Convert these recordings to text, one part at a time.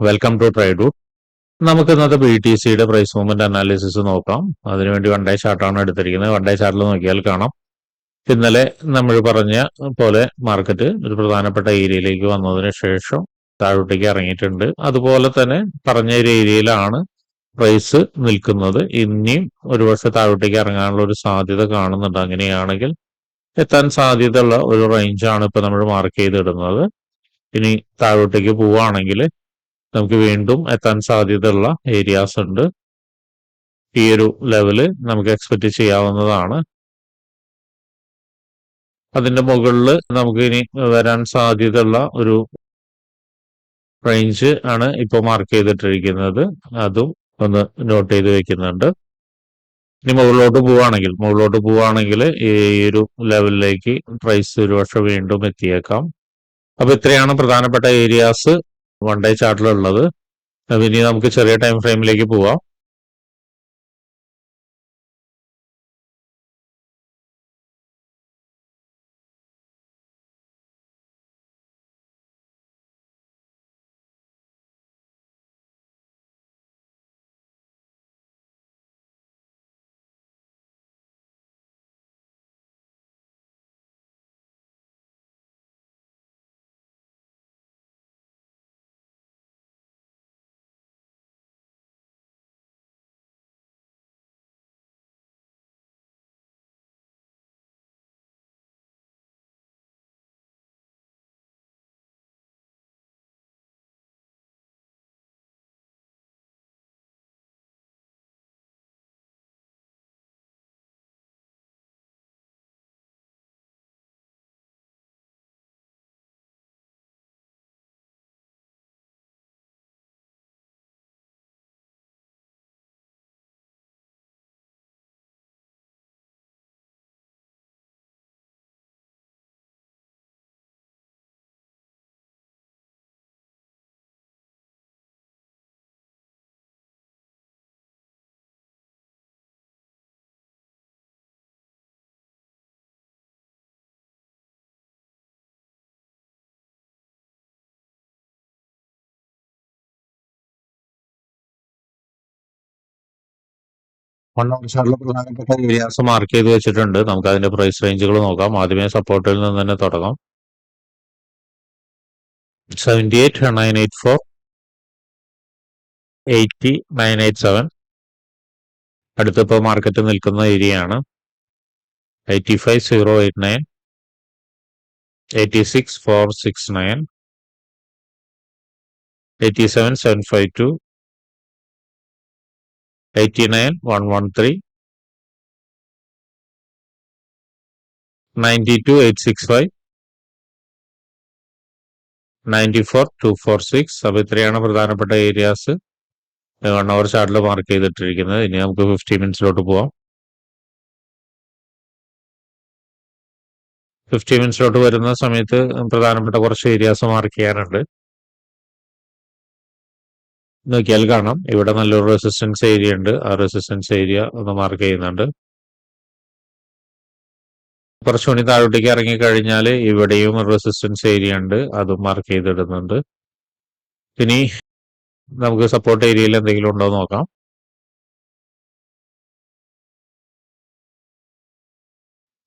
Welcome to trade നമുക്ക് ഇന്നത്തെ B T സിയുടെ പ്രൈസ് മൂവ്മെന്റ് അനാലിസിസ് നോക്കാം. അതിനുവേണ്ടി വൺ ഡേ ചാർട്ടാണ് എടുത്തിരിക്കുന്നത്. വൺ ഡേ ചാർട്ടിൽ നോക്കിയാൽ കാണാം. ഇന്നലെ നമ്മൾ പറഞ്ഞ പോലെ മാർക്കറ്റ് ഒരു പ്രധാനപ്പെട്ട ഏരിയയിലേക്ക് വന്നതിന് ശേഷം താഴോട്ടേക്ക് ഇറങ്ങിയിട്ടുണ്ട്. അതുപോലെ തന്നെ പറഞ്ഞ ഒരു ഏരിയയിലാണ് പ്രൈസ് നിൽക്കുന്നത്. ഇനിയും ഒരു വർഷം താഴോട്ടേക്ക് ഇറങ്ങാനുള്ള ഒരു സാധ്യത കാണുന്നുണ്ട്. അങ്ങനെയാണെങ്കിൽ എത്താൻ സാധ്യതയുള്ള ഒരു റേഞ്ചാണ് ഇപ്പൊ നമ്മൾ മാർക്ക് ചെയ്തിടുന്നത്. ഇനി താഴോട്ടേക്ക് പോവുകയാണെങ്കിൽ നമുക്ക് വീണ്ടും എത്താൻ സാധ്യതയുള്ള ഏരിയാസ് ഉണ്ട്. ഈ ഒരു ലെവൽ നമുക്ക് എക്സ്പെക്ട് ചെയ്യാവുന്നതാണ്. അതിന്റെ മുകളിൽ നമുക്ക് ഇനി വരാൻ സാധ്യതയുള്ള ഒരു റേഞ്ച് ആണ് ഇപ്പോൾ മാർക്ക് ചെയ്തിട്ടിരിക്കുന്നത്. അതും ഒന്ന് നോട്ട് ചെയ്ത് വെക്കുന്നുണ്ട്. ഇനി മുകളിലോട്ട് പോവുകയാണെങ്കിൽ മുകളിലോട്ട് പോവുകയാണെങ്കിൽ ഈ ഒരു ലെവലിലേക്ക് പ്രൈസ് ഒരുപക്ഷെ വീണ്ടും എത്തിയേക്കാം. അപ്പൊ ഇത്രയാണ് പ്രധാനപ്പെട്ട ഏരിയാസ് വൺ ഡേ ചാർട്ടിലുള്ളത് അപ്പൊ ഇനി നമുക്ക് ചെറിയ ടൈം ഫ്രെയിമിലേക്ക് പോവാം. ഏരിയാസ് മാർക്ക് ചെയ്ത് വെച്ചിട്ടുണ്ട്. നമുക്ക് അതിന്റെ പ്രൈസ് റേഞ്ചുകൾ നോക്കാം. ആദ്യമേ സപ്പോർട്ടിൽ നിന്ന് തന്നെ തുടങ്ങാം. Seventy eight nine eight four eighty nine eight seven അടുത്തിപ്പോൾ market നിൽക്കുന്ന ഏരിയ ആണ്. Eighty five zero eight nine eighty six four six nine eighty seven seven five two eighty nine one one three ninety two eight six five ninety four two four six അപ്പോൾ ഇത്രയാണ് പ്രധാനപ്പെട്ട areas one hour ചാർട്ടിൽ mark ചെയ്തിട്ടിരിക്കുന്നത്. ഇനി നമുക്ക് fifty മിനിറ്റ്സിലോട്ട് പോവാം. Fifty മിനിറ്റ്സിലോട്ട് വരുന്ന സമയത്ത് പ്രധാനപ്പെട്ട കുറച്ച് ഏരിയാസ് മാർക്ക് ചെയ്യാനുണ്ട്. നോക്കിയാൽ കാണാം. ഇവിടെ നല്ലൊരു റെസിസ്റ്റൻസ് ഏരിയ ഉണ്ട്. ആ റെസിസ്റ്റൻസ് ഏരിയ ഒന്ന് മാർക്ക് ചെയ്യുന്നുണ്ട്. കുറച്ചുകൂടി താഴോട്ടേക്ക് ഇറങ്ങിക്കഴിഞ്ഞാൽ ഇവിടെയും റെസിസ്റ്റൻസ് ഏരിയ ഉണ്ട്. അതും മാർക്ക് ചെയ്തിടുന്നുണ്ട്. ഇനി നമുക്ക് സപ്പോർട്ട് ഏരിയയിൽ എന്തെങ്കിലും ഉണ്ടോ നോക്കാം.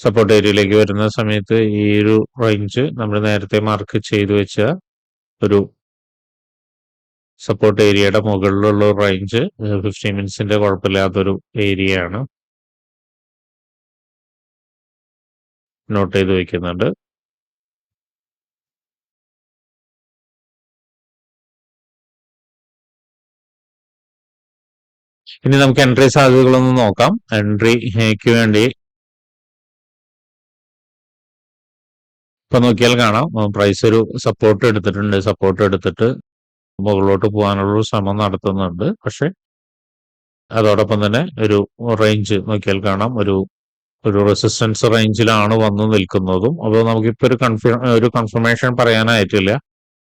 സപ്പോർട്ട് ഏരിയയിലേക്ക് വരുന്ന സമയത്ത് ഈ ഒരു റേഞ്ച് നമ്മൾ നേരത്തെ മാർക്ക് ചെയ്തു വെച്ച ഒരു സപ്പോർട്ട് ഏരിയയുടെ മുകളിലുള്ള റേഞ്ച് ഫിഫ്റ്റീൻ മിനിറ്റ്സിന്റെ കുഴപ്പമില്ലാത്തൊരു ഏരിയ ആണ്. നോട്ട് ചെയ്ത് വെക്കുന്നുണ്ട്. ഇനി നമുക്ക് എൻട്രി സാധ്യതകളൊന്ന് നോക്കാം. എൻട്രിക്ക് വേണ്ടി ഇപ്പൊ നോക്കിയാൽ കാണാം. പ്രൈസ് ഒരു സപ്പോർട്ട് എടുത്തിട്ടുണ്ട്. സപ്പോർട്ട് എടുത്തിട്ട് മുകളിലോട്ട് പോകാനുള്ള ശ്രമം നടത്തുന്നുണ്ട്. പക്ഷെ അതോടൊപ്പം തന്നെ ഒരു റേഞ്ച് നോക്കിയാൽ കാണാം. ഒരു ഒരു റെസിസ്റ്റൻസ് റേഞ്ചിലാണ് വന്ന് നിൽക്കുന്നതും. അപ്പോൾ നമുക്കിപ്പോൾ ഒരു കൺഫ്യൂ ഒരു കൺഫർമേഷൻ പറയാനായിട്ടില്ല.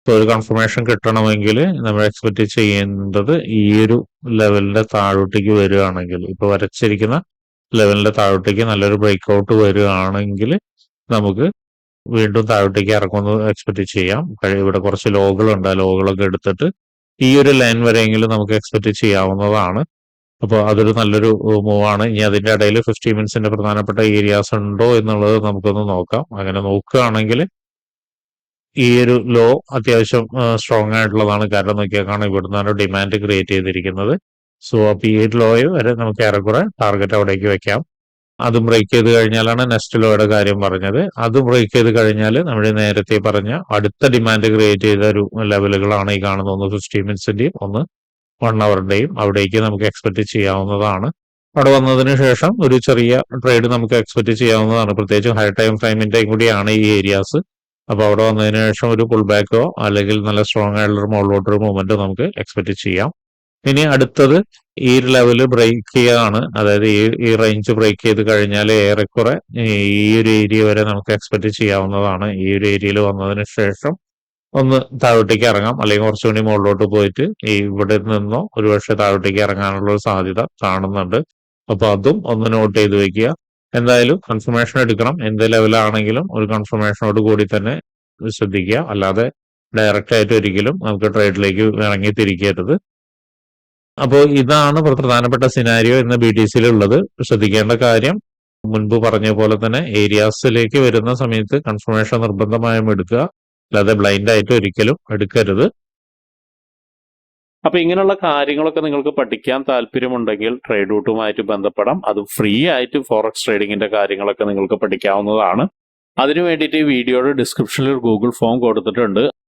ഇപ്പോൾ ഒരു കൺഫർമേഷൻ കിട്ടണമെങ്കിൽ നമ്മൾ എക്സ്പെക്ട് ചെയ്യേണ്ടത് ഈ ഒരു ലെവലിന്റെ താഴോട്ടേക്ക് വരികയാണെങ്കിൽ ഇപ്പോൾ വരച്ചിരിക്കുന്ന ലെവലിന്റെ താഴോട്ടേക്ക് നല്ലൊരു ബ്രേക്ക് ഔട്ട് വരികയാണെങ്കിൽ നമുക്ക് വീണ്ടും താഴോട്ടേക്ക് ഇറക്കുമെന്ന് എക്സ്പെക്ട് ചെയ്യാം. ഇവിടെ കുറച്ച് ലോകളുണ്ട്. ആ ലോകളൊക്കെ എടുത്തിട്ട് ഈ ഒരു ലൈൻ വരെയെങ്കിലും നമുക്ക് എക്സ്പെക്ട് ചെയ്യാവുന്നതാണ്. അപ്പോൾ അതൊരു നല്ലൊരു മൂവ് ആണ് ഇനി അതിന്റെ ഇടയിൽ ഫിഫ്റ്റി മിനിറ്റ്സിന്റെ പ്രധാനപ്പെട്ട ഏരിയാസ് ഉണ്ടോ എന്നുള്ളത് നമുക്കൊന്ന് നോക്കാം. അങ്ങനെ നോക്കുകയാണെങ്കിൽ ഈ ഒരു ലോ അത്യാവശ്യം സ്ട്രോങ് ആയിട്ടുള്ളതാണ്. കാരണം നോക്കിയാൽ ഇവിടുന്നാണ് ഡിമാൻഡ് ക്രിയേറ്റ് ചെയ്തിരിക്കുന്നത്. സോ അപ്പോൾ ഈ ഒരു ലോയോ വരെ നമുക്ക് ഏറെക്കുറെ ടാർഗറ്റ് അവിടേക്ക് വെക്കാം. അത് ബ്രേക്ക് ചെയ്ത് കഴിഞ്ഞാലാണ് നെക്സ്റ്റ് ലോയുടെ കാര്യം പറഞ്ഞത്. അത് ബ്രേക്ക് ചെയ്ത് കഴിഞ്ഞാൽ നമ്മൾ നേരത്തെ പറഞ്ഞ അടുത്ത ഡിമാൻഡ് ക്രിയേറ്റ് ചെയ്ത ഒരു ലെവലുകളാണ് ഈ കാണുന്ന ഒന്ന് ഫിഫ്റ്റി മിനിറ്റ്സിന്റെയും ഒന്ന് വൺ അവറിന്റെയും അവിടേക്ക് നമുക്ക് എക്സ്പെക്ട് ചെയ്യാവുന്നതാണ്. അവിടെ വന്നതിന് ശേഷം ഒരു ചെറിയ ട്രേഡ് നമുക്ക് എക്സ്പെക്ട് ചെയ്യാവുന്നതാണ്. പ്രത്യേകിച്ച് ഹൈ ടൈം ഫ്രെയിമിന്റെയും കൂടിയാണ് ഈ ഏരിയാസ് അപ്പോൾ അവിടെ വന്നതിന് ശേഷം ഒരു പുൾ ബാക്കോ അല്ലെങ്കിൽ നല്ല സ്ട്രോങ് ആയിട്ടുള്ള മുകളിലോട്ടൊരു മൂവ്മെന്റ് നമുക്ക് എക്സ്പെക്ട് ചെയ്യാം. ഇനി അടുത്തത് ഈ ലെവൽ ബ്രേക്ക് ചെയ്യാണ്. അതായത് ഈ ഈ റേഞ്ച് ബ്രേക്ക് ചെയ്ത് കഴിഞ്ഞാൽ ഏറെക്കുറെ ഈ ഒരു ഏരിയ വരെ നമുക്ക് എക്സ്പെക്ട് ചെയ്യാവുന്നതാണ്. ഈ ഒരു ഏരിയയിൽ വന്നതിന് ശേഷം ഒന്ന് താഴോട്ടേക്ക് ഇറങ്ങാം. അല്ലെങ്കിൽ കുറച്ചുകൂടി മുകളിലോട്ട് പോയിട്ട് ഈ ഇവിടെ നിന്നോ ഒരുപക്ഷെ താഴോട്ടേക്ക് ഇറങ്ങാനുള്ള ഒരു സാധ്യത കാണുന്നുണ്ട്. അപ്പൊ അതും ഒന്ന് നോട്ട് ചെയ്ത് വെക്കുക. എന്തായാലും കൺഫർമേഷൻ എടുക്കണം. എന്ത് ലെവലാണെങ്കിലും ഒരു കൺഫർമേഷനോട് കൂടി തന്നെ ശ്രദ്ധിക്കുക. അല്ലാതെ ഡയറക്റ്റ് ആയിട്ട് ഒരിക്കലും നമുക്ക് ട്രേഡിലേക്ക് ഇറങ്ങി തിരിക്കരുത്. അപ്പോൾ ഇതാണ് പ്രധാനപ്പെട്ട സിനാരിയോ എന്ന ബി ടി സിയിലുള്ളത് ശ്രദ്ധിക്കേണ്ട കാര്യം മുൻപ് പറഞ്ഞ പോലെ തന്നെ ഏരിയാസിലേക്ക് വരുന്ന സമയത്ത് കൺഫർമേഷൻ നിർബന്ധമായും എടുക്കുക. അല്ലാതെ ബ്ലൈൻഡ് ആയിട്ട് ഒരിക്കലും എടുക്കരുത്. അപ്പൊ ഇങ്ങനെയുള്ള കാര്യങ്ങളൊക്കെ നിങ്ങൾക്ക് പഠിക്കാൻ താല്പര്യമുണ്ടെങ്കിൽ ട്രേഡ് റൂട്ടുമായിട്ട് ബന്ധപ്പെടാം. അത് ഫ്രീ ആയിട്ട് ഫോറക്സ് ട്രേഡിങ്ങിന്റെ കാര്യങ്ങളൊക്കെ നിങ്ങൾക്ക് പഠിക്കാവുന്നതാണ്. അതിനു വേണ്ടിയിട്ട് ഈ വീഡിയോയുടെ ഡിസ്ക്രിപ്ഷനിൽ ഒരു ഗൂഗിൾ ഫോം കൊടുത്തിട്ടുണ്ട്.